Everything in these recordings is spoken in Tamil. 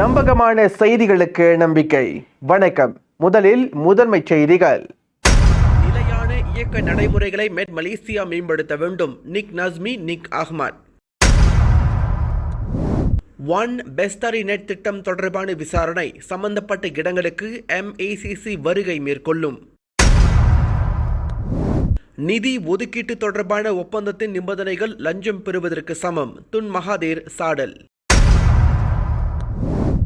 நம்பகமான செய்திகளுக்கு நம்பிக்கை. வணக்கம். முதலில் முதன்மை செய்திகள். நிலையான இயக்க நடைமுறைகளை மெட் மலேசியா மேம்படுத்த வேண்டும். Nik Nazmi Nik Ahmad. One Bestari net திட்டம் தொடர்பான விசாரணை சம்பந்தப்பட்ட இடங்களுக்கு எம்ஏசிசி வருகை மேற்கொள்ளும். நிதி ஒதுக்கீட்டு தொடர்பான ஒப்பந்தத்தின் நிபந்தனைகள் லஞ்சம் பெறுவதற்கு சமம். துன் மகாதேர் சாடல்.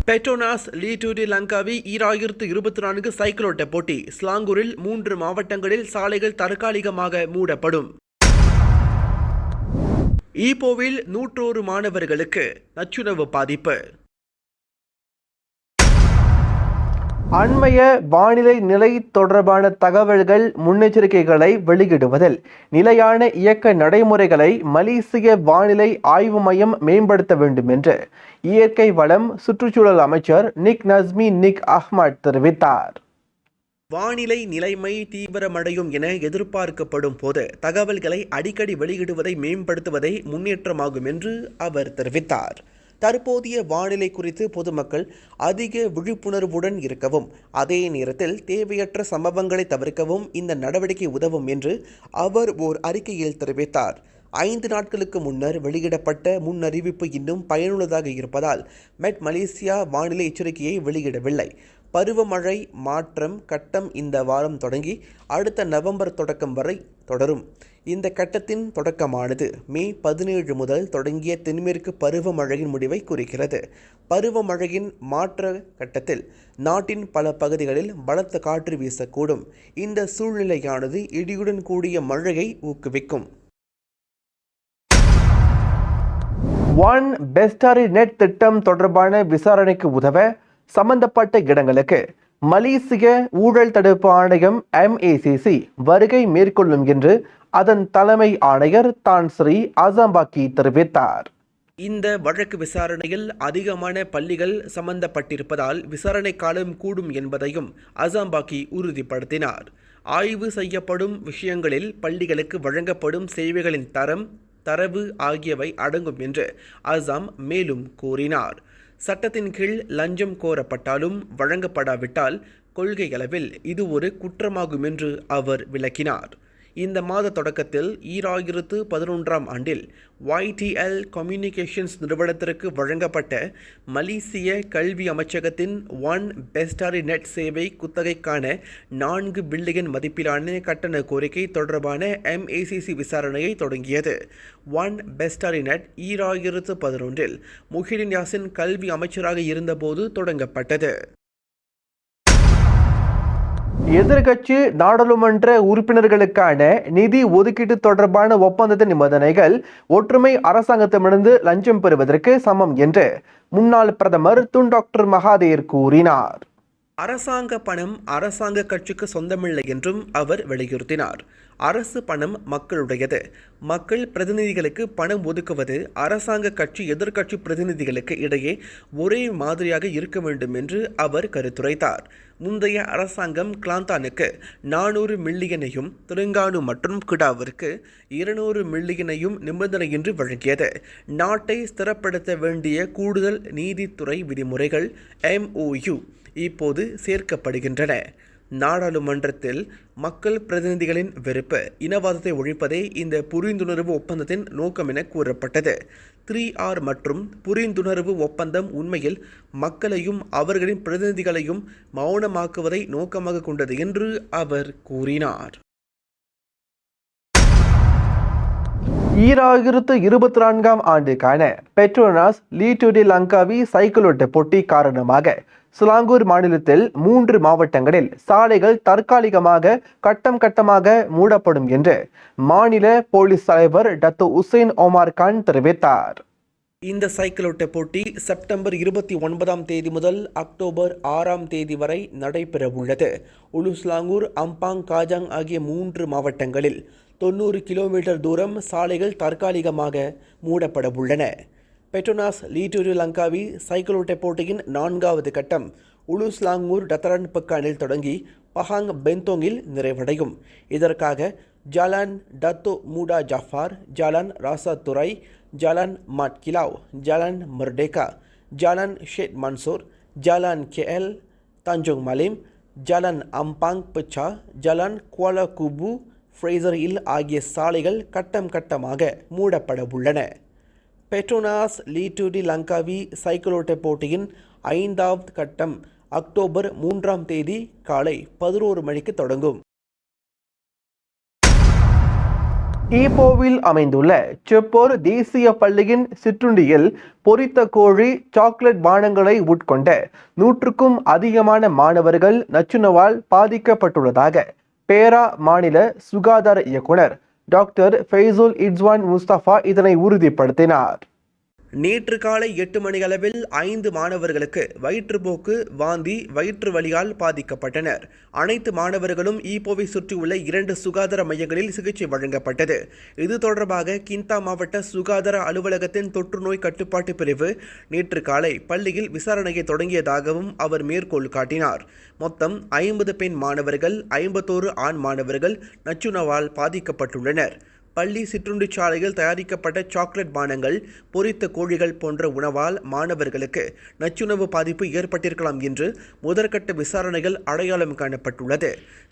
பெட்ரோனாஸ் லீடூடி லங்காவி ஈராயிரத்து இருபத்தி நான்கு சைக்கிளோட்ட போட்டி. ஸ்லாங்கூரில் மூன்று மாவட்டங்களில் சாலைகள் தற்காலிகமாக மூடப்படும். ஈப்போவில் நூற்றோரு மாணவர்களுக்கு நச்சுணவு பாதிப்பு. அண்மைய வானிலை நிலை தொடர்பான தகவல்கள் முன்னெச்சரிக்கைகளை வெளியிடுவதில் நிலையான இயக்க நடைமுறைகளை மலேசிய வானிலை ஆய்வு மையம் மேம்படுத்த வேண்டும் என்று இயற்கை வளம் சுற்றுச்சூழல் அமைச்சர் நிக் நஸ்மி நிக் அஹ்மத் தெரிவித்தார். வானிலை நிலைமை தீவிரமடையும் என எதிர்பார்க்கப்படும் போது தகவல்களை அடிக்கடி வெளியிடுவதை மேம்படுத்துவதே முன்னேற்றமாகும் என்று அவர் தெரிவித்தார். தற்போதைய வானிலை குறித்து பொதுமக்கள் அதிக விழிப்புணர்வுடன் இருக்கவும் அதே நேரத்தில் தேவையற்ற சம்பவங்களை தவிர்க்கவும் இந்த நடவடிக்கை உதவும் என்று அவர் ஓர் அறிக்கையில் தெரிவித்தார். ஐந்து நாட்களுக்கு முன்னர் வெளியிடப்பட்ட முன்னறிவிப்பு இன்னும் பயனுள்ளதாக இருப்பதால் மெட் மலேசியா வானிலை எச்சரிக்கையை வெளியிடவில்லை. பருவமழை மாற்றம் கட்டம் இந்த வாரம் தொடங்கி அடுத்த நவம்பர் தொடக்கம் வரை தொடரும். இந்த கட்டத்தின் தொடக்கமானது மே பதினேழு முதல் தொடங்கிய தென்மேற்கு பருவமழையின் முடிவை குறிக்கிறது. பருவமழையின் மாற்ற கட்டத்தில் நாட்டின் பல பகுதிகளில் பலத்த காற்று வீசக்கூடும். இந்த சூழ்நிலையானது இடியுடன் கூடிய மழையை ஊக்குவிக்கும். ஒன் பெஸ்டாரி நெட் திட்டம் தொடர்பான விசாரணைக்கு உதவ சம்பந்தப்பட்ட இடங்களுக்கு மலேசிய ஊழல் தடுப்பு ஆணையம் எம்ஏசிசி வருகை மேற்கொள்ளும் என்று அதன் தலைமை ஆணையர் தான் ஸ்ரீ அசாம்பாக்கி தெரிவித்தார். இந்த வழக்கு விசாரணையில் அதிகமான பள்ளிகள் சம்பந்தப்பட்டிருப்பதால் விசாரணை காலம் கூடும் என்பதையும் அசாம்பாக்கி உறுதிப்படுத்தினார். ஆய்வு செய்யப்படும் விஷயங்களில் பள்ளிகளுக்கு வழங்கப்படும் சேவைகளின் தரம் தரவு ஆகியவை அடங்கும் என்று அசாம் மேலும் கூறினார். சட்டத்தின் கீழ் லஞ்சம் கோரப்பட்டாலும் வழங்கப்படாவிட்டால் கொள்கையளவில் இது ஒரு குற்றமாகும் என்று அவர் விளக்கினார். இந்த மாத தொடக்கத்தில் ஈராயிரத்து பதினொன்றாம் ஆண்டில் ஒய்டிஎல் கம்யூனிகேஷன்ஸ் நிறுவனத்திற்கு வழங்கப்பட்ட மலேசிய கல்வி அமைச்சகத்தின் ஒன் பெஸ்டாரி நெட் சேவை குத்தகைக்கான நான்கு பில்லியன் மதிப்பிலான கட்டண கோரிக்கை தொடர்பான எம்ஏசிசி விசாரணையை தொடங்கியது. ஒன் பெஸ்டாரி நெட் ஈராயிரத்து பதினொன்றில் முஹிடின் யாசின் கல்வி அமைச்சராக இருந்தபோது தொடங்கப்பட்டது. எதிர்கட்சி நாடாளுமன்ற உறுப்பினர்களுக்கான நிதி ஒதுக்கீடு தொடர்பான ஒப்பந்தத்தின் நிபந்தனைகள் ஒற்றுமை அரசாங்கத்திடமிருந்து லஞ்சம் பெறுவதற்கு சமம் என்று முன்னாள் பிரதமர் துன் டாக்டர் மகாதேர் கூறினார். அரசாங்க பணம் அரசாங்க கட்சிக்கு சொந்தமில்லை என்றும் அவர் வலியுறுத்தினார். அரசு பணம் மக்களுடையது. மக்கள் பிரதிநிதிகளுக்கு பணம் ஒதுக்குவது அரசாங்க கட்சி எதிர்க்கட்சி பிரதிநிதிகளுக்கு இடையே ஒரே மாதிரியாக இருக்க வேண்டும் என்று அவர் கருத்துரைத்தார். முந்தைய அரசாங்கம் கிளாந்தானுக்கு நானூறு மில்லியனையும் தெலுங்கானு மற்றும் கிடாவிற்கு இருநூறு மில்லியனையும் நிபந்தனையின்றி வழங்கியது. நாட்டை ஸ்திரப்படுத்த வேண்டிய கூடுதல் நீதித்துறை விதிமுறைகள் எம்ஓயு இப்போது சேர்க்கப்படுகின்றன. நாடாளுமன்றத்தில் மக்கள் பிரதிநிதிகளின் வெறுப்பு இனவாதத்தை ஒழிப்பதே இந்த புரிந்துணர்வு ஒப்பந்தத்தின் நோக்கம் என கூறப்பட்டது. த்ரீ ஆர் மற்றும் புரிந்துணர்வு ஒப்பந்தம் உண்மையில் மக்களையும் அவர்களின் பிரதிநிதிகளையும் மௌனமாக்குவதை நோக்கமாக கொண்டது என்று அவர் கூறினார். ஈராயிரத்து இருபத்தி நான்காம் ஆண்டுக்கான பெட்ரோனாஸ் லீட்டுடி லங்காவி சைக்கிளோட்ட போட்டி காரணமாக சிலாங்கூர் மாநிலத்தில் மூன்று மாவட்டங்களில் சாலைகள் தற்காலிகமாக கட்டம் கட்டமாக மூடப்படும் என்று மாநில போலீஸ் தலைவர் டத்து உசேன் ஒமார் கான் தெரிவித்தார். இந்த சைக்கிளோட்ட போட்டி செப்டம்பர் இருபத்தி ஒன்பதாம் தேதி முதல் அக்டோபர் ஆறாம் தேதி வரை நடைபெறவுள்ளது. உலுஸ்லாங்கூர் அம்பாங் காஜாங் ஆகிய மூன்று மாவட்டங்களில் தொண்ணூறு கிலோமீட்டர் தூரம் சாலைகள் தற்காலிகமாக மூடப்பட உள்ளன பெட்ரோனாஸ் லீட்டூரு லங்காவி சைக்கிளோட்ட போட்டியின் நான்காவது கட்டம் உலுஸ்லாங்கூர் டத்தரன் பக்கானில் தொடங்கி பஹாங் பெந்தோங்கில் நிறைவடையும். இதற்காக Jalan Dato Muda Jaafar Jalan Raja Durai Jalan Matkilau Jalan Merdeka Jalan Syed Mansor Jalan KL Tanjong Malim Jalan Ampang Pecah Jalan Kuala Kubu Fraser இல் ஆகிய சாலைகள் கட்டம் கட்டமாக மூடப்பட உள்ளன பெட்ரோனாஸ் லீட்டுடி லங்காவி சைக்கிளோட்ட போட்டியின் ஐந்தாவது கட்டம் அக்டோபர் மூன்றாம் தேதி காலை பதினோரு மணிக்கு தொடங்கும். ஈப்போவில் அமைந்துள்ள செப்போர் தேசிய பள்ளியின் சிற்றுண்டியில் பொரித்த கோழி சாக்லேட் பானங்களை உட்கொண்ட நூற்றுக்கும் அதிகமான மாணவர்கள் நச்சுணவால் பாதிக்கப்பட்டுள்ளதாக பேரா மாநில சுகாதார இயக்குனர் டாக்டர் ஃபெய்சுல் இட்ஸ்வான் முஸ்தபா இதனை உறுதிப்படுத்தினார். நேற்று காலை எட்டு மணியளவில் ஐந்து மாணவர்களுக்கு வயிற்றுப்போக்கு வாந்தி வயிற்று வலியால் பாதிக்கப்பட்டனர். அனைத்து மாணவர்களும் ஈப்போவை சுற்றியுள்ள இரண்டு சுகாதார மையங்களில் சிகிச்சை வழங்கப்பட்டது. இது தொடர்பாக கிந்தா மாவட்ட சுகாதார அலுவலகத்தின் தொற்று நோய் கட்டுப்பாட்டு பிரிவு நேற்று காலை பள்ளியில் விசாரணையை தொடங்கியதாகவும் அவர் மேற்கோள் காட்டினார். மொத்தம் ஐம்பது பெண் மாணவர்கள் ஐம்பத்தோரு ஆண் மாணவர்கள் நச்சுணவால் பாதிக்கப்பட்டுள்ளனர். பள்ளி சிற்றுண்டிச் சாலையில் தயாரிக்கப்பட்ட சாக்லேட் பானங்கள் பொரித்த கோழிகள் போன்ற உணவால் மாணவர்களுக்கு நச்சுணவு பாதிப்பு ஏற்பட்டிருக்கலாம் என்று முதற்கட்ட விசாரணைகள் அடையாளம் காணப்பட்டுள்ளது.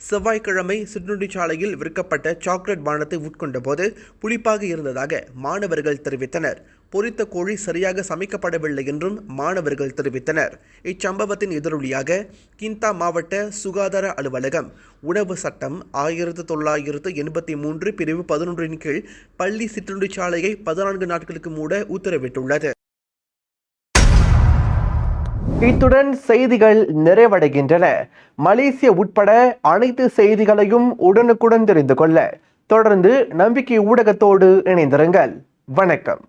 செவ்வாய்க்கிழமை சிற்றுண்டிச் சாலையில் விற்கப்பட்ட சாக்லேட் பானத்தை உட்கொண்டபோது புளிப்பாக இருந்ததாக மாணவர்கள் தெரிவித்தனர். பொரித்த கோழி சரியாக சமைக்கப்படவில்லை என்றும் மாணவர்கள் தெரிவித்தனர். இச்சம்பவத்தின் எதிரொலியாக கிந்தா மாவட்ட சுகாதார அலுவலகம் உணவு சட்டம் ஆயிரத்து தொள்ளாயிரத்து எண்பத்தி மூன்று பிரிவு பதினொன்றின் கீழ் பள்ளி சிற்றுண்டிச்சாலையை பதினான்கு நாட்களுக்கு மூட உத்தரவிட்டுள்ளது. இத்துடன் செய்திகள் நிறைவடைகின்றன. மலேசிய உட்பட அனைத்து செய்திகளையும் உடனுக்குடன் தெரிந்து கொள்ள தொடர்ந்து நம்பிக்கை ஊடகத்தோடு இணைந்திருங்கள். வணக்கம்.